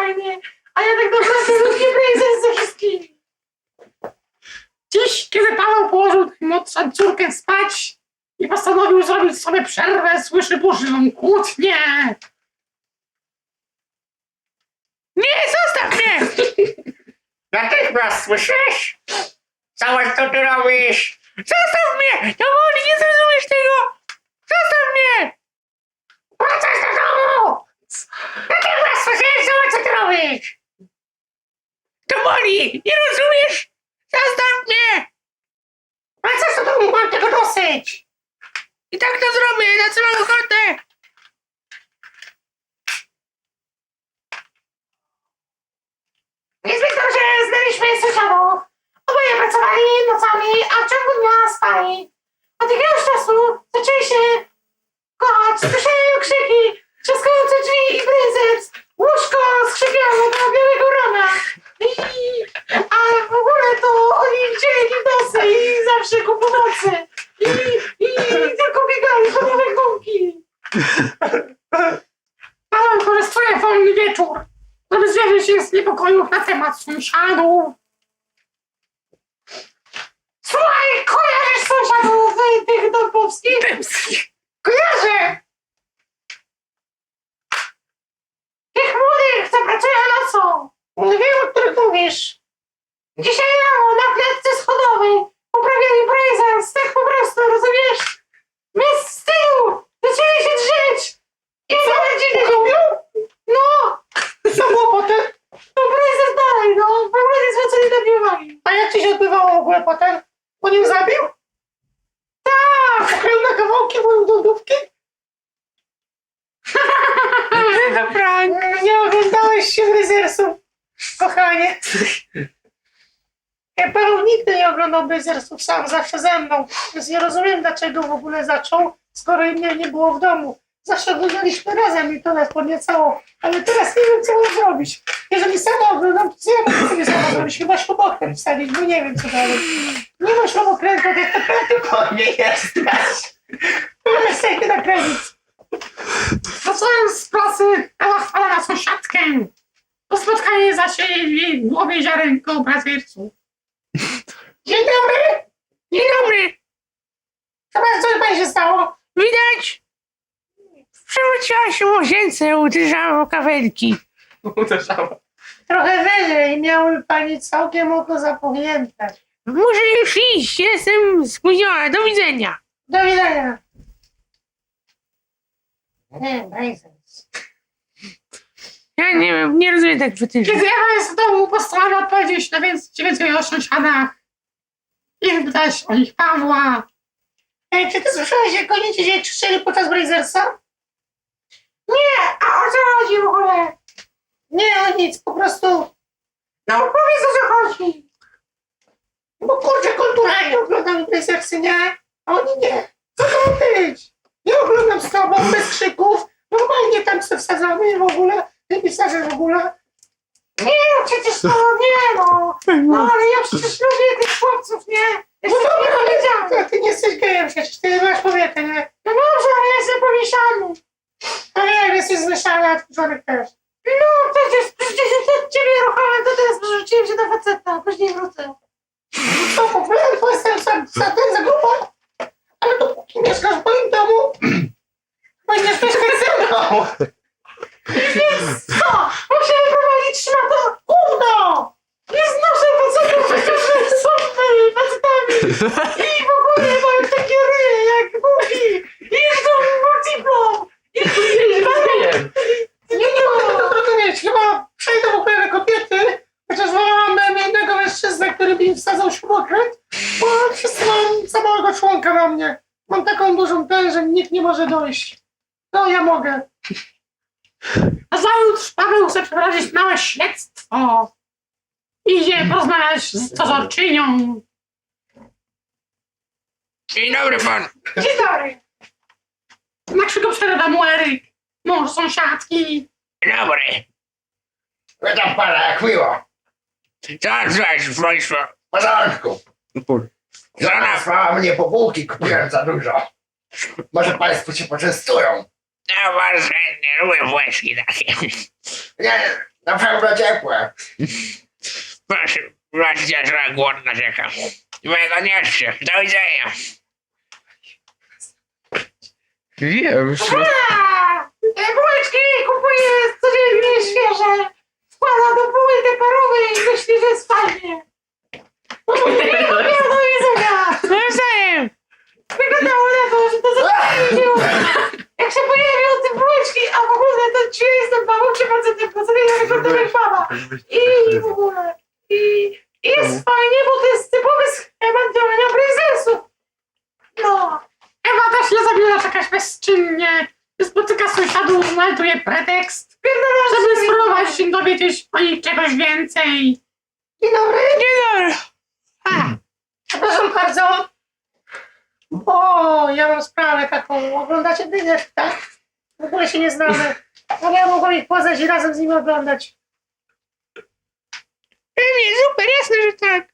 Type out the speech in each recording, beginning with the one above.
niefajny, a ja tak naprawdę lubię blazers ze wszystkimi. Dziś, kiedy Paweł położył młodszą córkę spać i postanowił zrobić sobie przerwę, słyszy burzliwą kłótnię. Nie, zostaw mnie! Natychmiast słyszysz? Zobacz co ty robisz. Zostaw mnie! To boli, nie zrozumiesz tego! Zostaw mnie! Wracasz do domu! Natychmiast słyszysz, zobacz co ty robisz! To boli! Nie rozumiesz? Zostaw mnie! Wracasz do domu, mam tego dosyć! I tak to zrobię, na co mam ochotę! Niezbyt dobrze znaliśmy sąsiadów. Oboje pracowali nocami, a w ciągu dnia spali. Od jakiegoś czasu zaczęli się kochać, słyszają krzyki, trzaskające drzwi i bryzeps. Łóżko skrzypiało do białego rana. I, a w ogóle to oni chcieli dosy i zawsze ku pomocy. I, I tylko biegali po nowe gumki. Paweł korzystuje wolny wieczór żeby zwierzyć się z niepokojów na temat sąsiadów. Słuchaj, kojarzysz sąsiadów y, tych dąbowskich? Kojarzę! Tych młodych, co pracują nocą. Nie wiem, o których mówisz. Dzisiaj rano na klatce schodowej poprawiali Brazers, tak po prostu, rozumiesz? My z tyłu zaczęli się drzeć. I co? No! Co było potem? No prezes dalej, no. Ogóle nie zwracali na mnie uwagi. A jak ci się odbywało w ogóle potem? On ją zabił? Tak! Pokrył na kawałki moją lodówkę? To prank! Nie oglądałeś się Bryzersów, kochanie. Ja Paweł nigdy nie oglądał Bryzersów sam, zawsze ze mną. Więc nie rozumiem, dlaczego w ogóle zaczął, skoro mnie nie było w domu. Zawsze oglądaliśmy razem i to nas podniecało. Ale teraz nie wiem, co mam zrobić. Jeżeli sama oglądam, to co ja mogę sobie sama zrobić? Chyba śrubokręt wstawić, bo nie wiem, co dalej. Nie mam śrubokrętu, tak naprawdę To nie jesteś. ale sobie nakręcić. Wracając z pracy, Ela chwala na sąsiadkę. To spotkanie w jej głowie ziarenko brazylców. Dzień dobry! Dzień dobry! Co pan, co pani się stało? Widać? Przewróciła się łazience, uderzała o kawelki. Uderzała. Trochę wyżej, miały pani całkiem oko zapuchnięte. Muszę już iść, jestem spóźniona. Do widzenia. Do widzenia. Nie, Brazers. Ja nie wiem, nie rozumiem tak wytycznych. Kiedy Ewa jest w domu, postanawia odpowiedzieć na więcej, więcej o sąsiadach i wypytać o nich Pawła. Ej, czy ty słyszałeś, jak oni dzisiaj krzyczeli podczas Brazersa? Nie, a o co chodzi w ogóle? Nie o nic, po prostu... No powiedz o co chodzi. Bo kurczę, kulturalnie oglądam Brazersy, nie? A oni nie. Co to ma być? Nie oglądam z tobą, bez krzyków. Normalnie tam sobie wsadzamy w ogóle. Ty pisarzem w ogóle. Nie, no przecież to nie no. No ale ja przecież lubię tych chłopców, nie? No nie powiedziałem. Ty nie jesteś gejem przecież, ty masz kobietę, nie? No dobrze, ale ja jestem pomieszany. No nie wiem, jesteś zmieszany, a człowiek też. No przecież, przecież ciebie ruchałem, to teraz przerzuciłem się do faceta, a później wrócę. To ogóle, to jestem za, za ten, za grubo. Ale dopóki mieszkasz w moim domu, będziesz mieszkać ze mną magiczna ta urna! Jest nasza pacjentów, którzy są facetami! I w ogóle no, jak tak kieruje, jak mówi! I jeżdżą multiplą! I jeżdżą... Nie, nie, mogę tego trochę mieć. Chyba przejdę w ogóle kobiety, chociaż mam jednego mężczyznę, który mi wsadzał śrubokręt, bo wszyscy mam za małego członka na mnie. Mam taką dużą tę, że nikt nie może dojść. No, ja mogę. Chce przeprowadzić małe śledztwo. Idzie porozmawiać z dozorczynią. Dzień dobry pan. Dzień dobry. Na krzyku przerwa mu Eryk, mąż sąsiadki. Dzień dobry. Witam pana, jak miło. Co w państwo? W porządku. Żona słała mnie po bułki, kupiłem za dużo. Może państwo się poczęstują. Ja bardzo nie lubię włeczki takie. Nie, na pewno ciepłe. Proszę, właśnie że głodna czeka. Mojego nie chcę. Do widzenia. Wiem, że... A, bułeczki kupuje codziennie świeże. Wkłada do buły parowej i myśli, że jest fajnie. Do jedzenia. Nawzajem. Wyglądało na to, że to zachodziło. Jak się pojawią te bułeczki, a w ogóle to ci jestem babą czy facetem, bo sobie ja wyglądam jak baba. I w ogóle. I, i jest fajnie, bo to jest typowy schemat działania Brazersu. No. Ewa też nie zabiła jakaś bezczynnie. Spotyka sąsiadów, znajduje pretekst. Żeby spróbować się dowiedzieć o nich czegoś więcej. Dzień dobry. Dzień dobry. A, przepraszam bardzo. O, ja mam sprawę taką. Oglądacie Dyniesz, tak? W ogóle się nie znamy. Ale ja mogłam ich poznać i razem z nimi oglądać. Pewnie, super, jasne, że tak.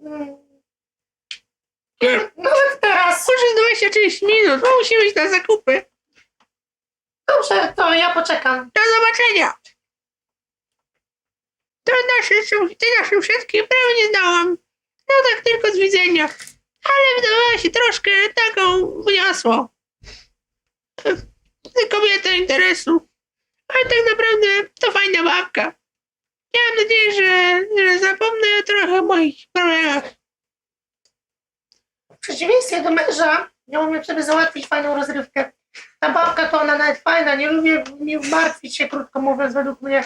Mm. Nie. Nawet teraz. Może z 26 minut, bo musimy iść na zakupy. Dobrze, to ja poczekam. Do zobaczenia. To nasze, te nasze wszystkie prawie nie znałam. No tak tylko z widzenia. Ale wydawała się troszkę taką wniosło. Kobieta interesu. Ale tak naprawdę to fajna babka. Ja mam nadzieję, że, że zapomnę trochę o moich problemach. W przeciwieństwie do męża, ja umiem sobie załatwić fajną rozrywkę. Ta babka to ona nawet fajna, nie lubię mi martwić się, krótko mówiąc, według mnie.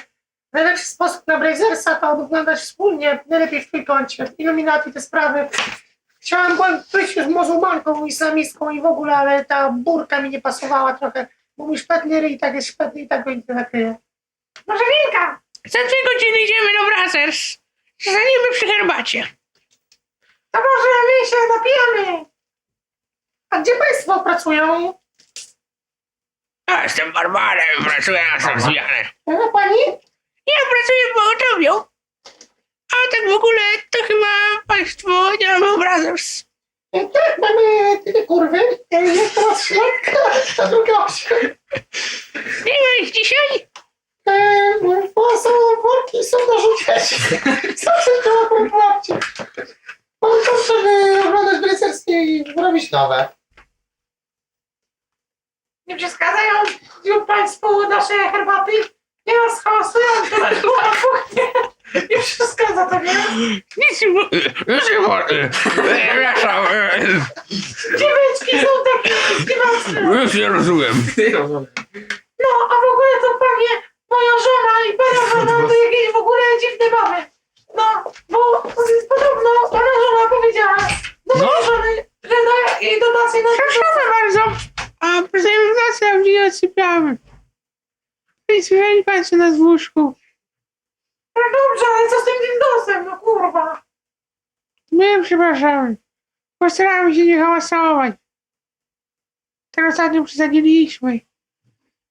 Najlepszy sposób na Brazersa to oglądać wspólnie, najlepiej w trójkącie. Illuminati te sprawy. Chciałam być muzułmanką, islamistką i w ogóle, ale ta burka mi nie pasowała trochę. Bo mi szpetny ryj, tak jest szpetny i tak nakryje. Może Wilka! Za dwie godziny idziemy do Brazzers. Zanimy przy herbacie. To może my się napijamy! A gdzie państwo pracują? Ja jestem barbarem, pracuję na zmianę. Ewa pani? Ja pracuję w pogotowiu. A tak w ogóle to chyba państwo nie robią Brothers. E, Tak, mamy dwie kurwy. E, Jest teraz środka, a druga ma ich dzisiaj? E, Bo są worki, są do rzucać. Zawsze trzeba popłaccie. Mam czas, żeby oglądać brycerskie i robić nowe. Nie przeszkadzają ją państwu nasze herbaty? Nie nas hałasują, to na kuchnię. Nie przeszkadza to, nie? Nic nie Nic nie Przepraszam. Dzieweczki są takie dziwacne. Już nie rozumiem. No, a w ogóle to pewnie moja żona i pana żona to jakieś w ogóle dziwne mamy. No, bo podobno pana żona powiedziała do mojej żony, że da jej dotację na Przepraszamy bardzo. A prezentacja mnie odsypiamy. I słyszeli państwo nas w łóżku. No dobrze, ale co z tym dindosem, no kurwa. My przepraszamy. Postaramy się nie hałasować. Tak ostatnio przesadziliśmy.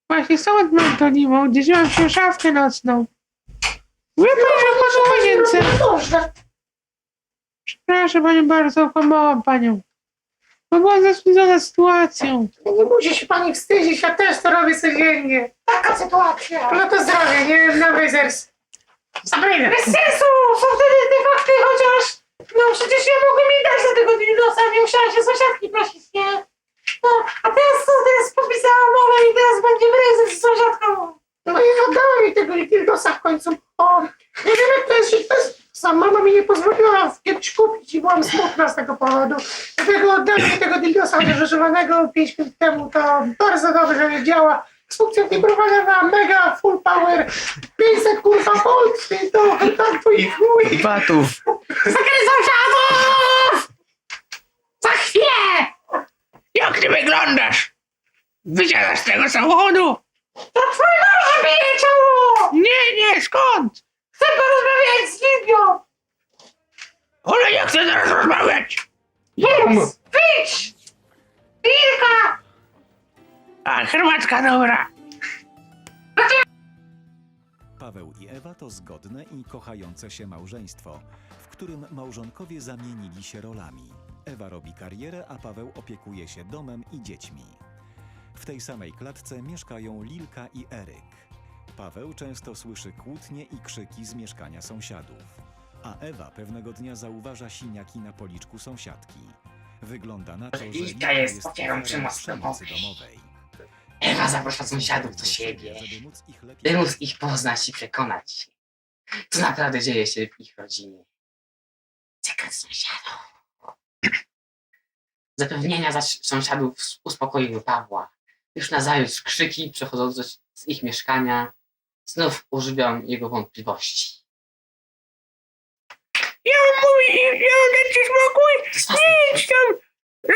Właśnie stąd mam to nim, uderzyłam się szafkę nocną. Wie pan, że po łazience. Dobrze. Przepraszam panią bardzo, okłamałam panią. Bo byłam zasmucona sytuacją. Nie musi się pani wstydzić, ja też to robię codziennie. Taka sytuacja. No to zdrowie, nie na Brazers. Bez sensu! Są wtedy te fakty, chociaż... No przecież ja mogłem jej dać do tego dildosa, nie musiałam się sąsiadki prosić, nie? No, a teraz co? Teraz podpisałam umowę i teraz będzie prezes z sąsiadką. No i oddała mi tego dildosa w końcu. O, nie wiem jak to jest, to jest... Sam mama mi nie pozwoliła kiedyś kupić i byłam smutna z tego powodu. Dlatego mi tego dildosa używanego 5 minut temu. To bardzo dobrze działa konstrukcja wibrowania na mega full power 500 kurwa volt i to tak to i chuj. Batów. Zakryj sąsiadów! Za chwilę! Jak ty wyglądasz? Wysiadasz z tego samochodu? To twój mąż bije ciało! Nie, nie, skąd? Chcę porozmawiać z zgodne i kochające się małżeństwo, w którym małżonkowie zamienili się rolami. Ewa robi karierę, a Paweł opiekuje się domem i dziećmi. W tej samej klatce mieszkają Lilka i Eryk. Paweł często słyszy kłótnie i krzyki z mieszkania sąsiadów, a Ewa pewnego dnia zauważa siniaki na policzku sąsiadki. Wygląda na to, że Lilka jest ofiarą przemocy domowej. domowej. Ewa zaprasza sąsiadów do siebie, by móc ich poznać i przekonać co naprawdę dzieje się w ich rodzinie. Sekret sąsiadów. Zapewnienia zaś- sąsiadów uspokoiły Pawła. Już nazajutrz krzyki przechodzące z ich mieszkania znów używią jego wątpliwości. Ja mam mówić, ja mam dać ci spokój. Idź tam.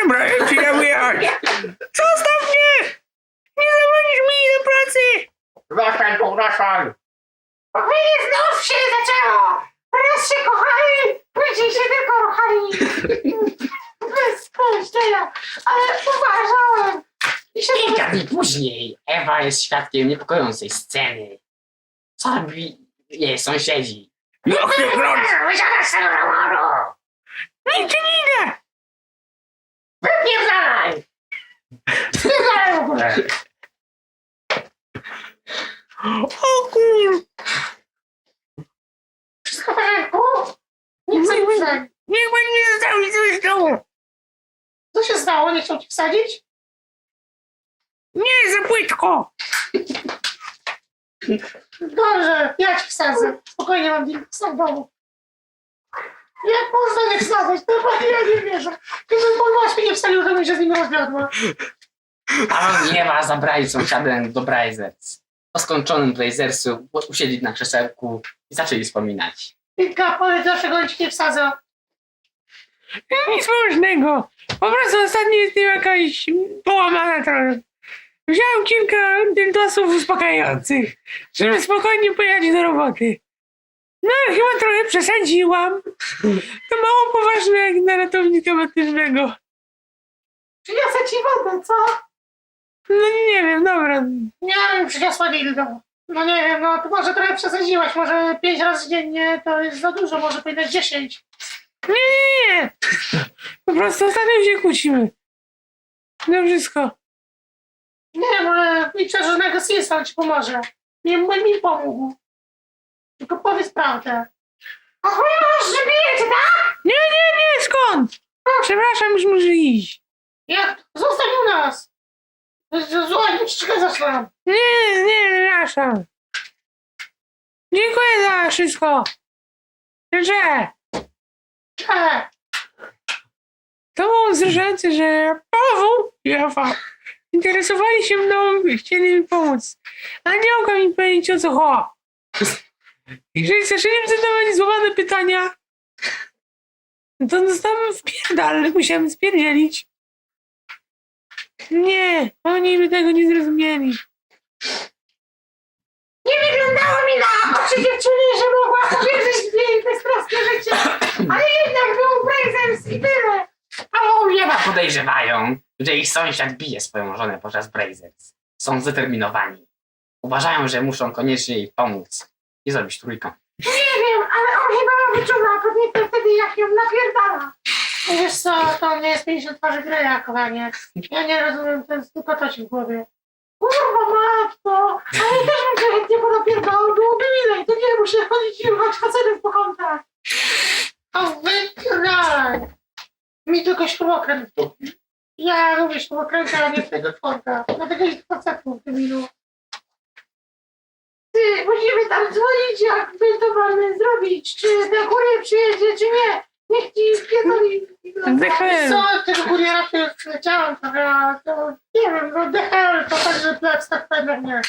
Dobra, ja ci dam jechać. Zostaw mnie. Nie zawonisz mi do pracy. Wracaj tu! Chwilę znów się zaczęło! Raz się kochali, później się tylko ruchali. Bez pomyślenia, ale uważałem. I się Kilka dni później Ewa jest świadkiem niepokojącej sceny. Co robi jej sąsiedzi? Nigdzie nie idę. Wypierdalaj! Wypierdalaj w ogóle! O kur... Wszystko w porządku? Nic nie widzę. Niech pan mnie zostawi coś z domu. Co się stało? Nie chciał ci wsadzić? Nie, za płytko. Dobrze, ja ci wsadzę. Spokojnie mam dilksa w domu. Jak można nie wsadzać? Normalnie ja nie wierzę. Gdybym mój mnie nie wsadził, to bym się z nim rozwiodła. Paweł i Ewa zabrali sąsiadem do Brazers. Po skończonym Brazersu usiedli na krzesełku i zaczęli wspominać. Wilka, powiedz, dlaczego on ci nie wsadza? Nic ważnego. Po prostu ostatnio jestem jakaś połamana trochę. Wziąłem kilka dildosów uspokajających, żeby spokojnie pojechać do roboty. No ale chyba trochę przesadziłam. To mało poważne jak na ratownika medycznego. Przyniosę ci wodę, co? No nie, nie wiem, dobra. Nie wiem, przyniosła dildo. No nie wiem, no to może trochę przesadziłaś. Może pięć razy dziennie to jest za dużo, może powinnaś dziesięć. Nie! Po prostu ostatnio się kłócimy. No wszystko. Nie, może mi przeróżnego Sinsa ci pomoże. Nie mi, mi pomógł. Tylko powiedz prawdę. A chuj że bijecie, tak? Nie, nie, nie, skąd? Przepraszam, już muszę iść. Jak? Zostań u nas. Zła, nie. Nie, nie, przepraszam. Dziękuję za wszystko. Życzę. E, To było wzruszające, że Paweł i Ewa interesowali się mną i chcieli mi pomóc. Ale nie mogła mi powiedzieć o co chodzi. Jeżeli zaczęli mi zadawać złamane pytania, to dostałem w pierdal, musiałem spierdzielić. Nie, oni by tego nie zrozumieli. nie wyglądało mi na oczy dziewczyny, że mogła powierzyć w jej beztroskie życie. Ale jednak był Brazers i tyle. Paweł i Ewa podejrzewają, że ich sąsiad bije swoją żonę podczas Brazers. Są zdeterminowani. Uważają, że muszą koniecznie jej pomóc i zrobić trójką. Nie wiem, ale on chyba wyczuwa pewnie wtedy, jak ją napierdala. Wiesz co, to nie jest 50 twarzy Greya, kochanie. Ja nie rozumiem, to jest tylko to ci w głowie. Kurwa matko, ale też bym chętnie ponapierdalał, byłoby milej, to nie muszę chodzić i ruchać facetów po kątach. O wygraj! Mi tylko śrubokręt. Ja lubię śrubokręta, a nie tego czworka. Dlatego jest facetów, debilu. Ty, musimy tam dzwonić, jak my to mamy zrobić. Czy ten kurier przyjedzie, czy nie. Niech ci pierdoli. DHL. Co, tego kuriera się już przyleciałem trochę, a to nie wiem, no DHL to także plec, tak pewnie nie.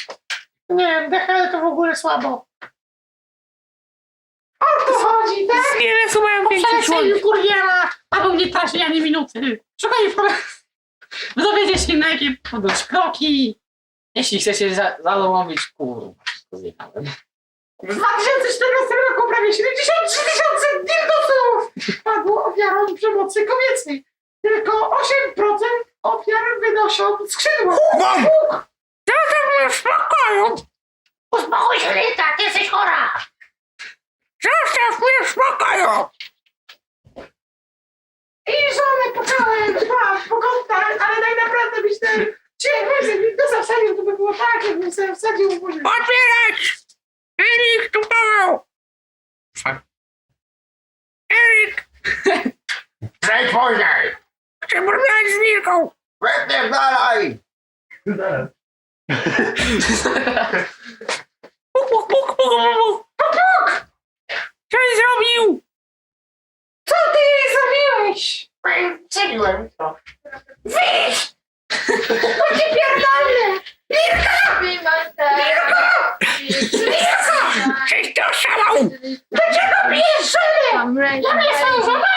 Nie wiem, DHL to w ogóle słabo. O to chodzi, tak? Ile są mają większe członki? Kuriera, albo nie traci ani minuty. Szukaj w Dowiecie się na jakie podróż kroki. Jeśli chcecie za, załowić kurwa, wszystko zjechałem. W 2014 roku prawie 73 tysiące dildosów padło ofiarą przemocy kobiecej. Tylko 8% ofiar wynoszą skrzydła. Zostaw mnie w spokoju! Uspokój się, Rita, ty jesteś chora! Zostaw mnie w spokoju! I żonę poczęłem dwa po kątach, ale tak naprawdę myślę, czy jakbym sobie to wsadził, to by było tak, jakbym sobie wsadził w buzię. Otwierać! Erik, tu Paweł! Erik, Przejdź później! chcę porozmawiać z Mirką! Wytniesz dalej! Puk, puk, puk, puk, puk, puk, puk! Coś zrobił! Co ty jej zrobiłeś? Strzeliłem to. Wyjdź! Bo ci pierdolę! Czyś to szalał! Dlaczego bijesz żonę? Ja nie jestem żona!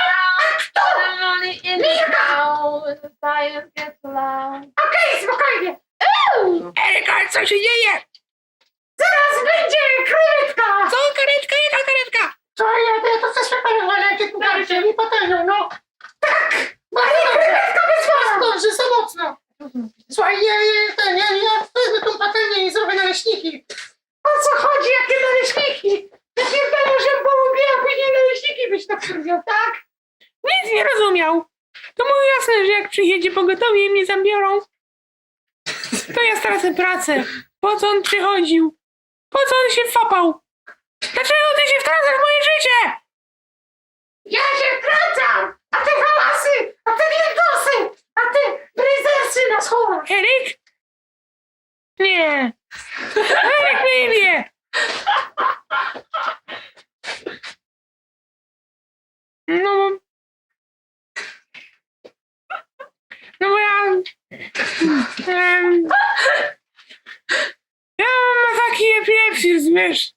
Okej, spokojnie! Erika, co się dzieje? Zaraz będzie krewetka! Co, karetka, jaka karetka? Co ja to, to coś ale jakie tu garcie mi potężą, no! Tak! Bardzo krewetka wyzwala! że za mocno! Słuchaj, ja, ja, ten, ja, ja wezmę tą patelnię i zrobię naleśniki. O co chodzi? Jakie naleśniki? Ja pierdolę, że połubię, a później naleśniki byś tak powiedział, tak? Nic nie rozumiał. To mu jasne, że jak przyjedzie pogotowie i mnie zabiorą, to ja stracę pracę. Po co on przychodził? Po co on się fapał? Dlaczego ty się wtrącasz w moje życie? Ja się wkręcam! A te hałasy! A te wielkosy! A te bryzersy na schodach! Erik? Nie. Erik nie. No bo... No bo ja... Em, ja mam ataki epilepsji, rozumiesz?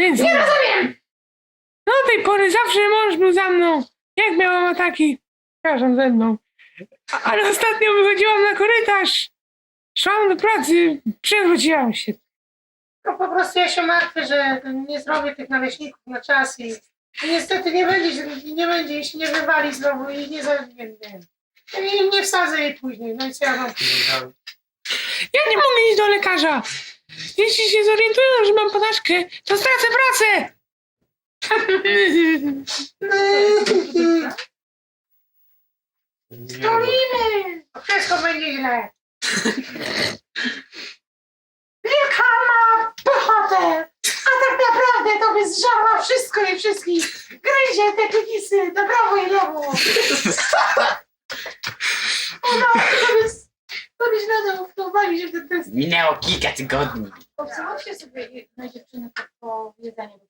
Więc Nie rozumiem! do tej pory zawsze mąż był za mną. Jak miałam ataki? Przepraszam, ze mną. Ale ostatnio wychodziłam na korytarz. Szłam do pracy, przewróciłam się. No po prostu ja się martwię, że nie zrobię tych naleśników na czas i, i niestety nie będzie, nie będzie, jeśli nie wywali znowu i nie za, nie, nie, i nie wsadzę jej później, no i co ja mam? Ja nie mogę iść do lekarza. Jeśli się zorientują, że mam podażkę, to stracę pracę. Stolimy! Źle. Wilka ma a tak naprawdę to by zżarła wszystko i wszystkich. Gryzie te pikisy na prawo i lewo. No, to by, to byś nadal wpływali się w ten test. Minęło kilka tygodni. Obserwujcie sobie na dziewczyny po, po jedzeniu.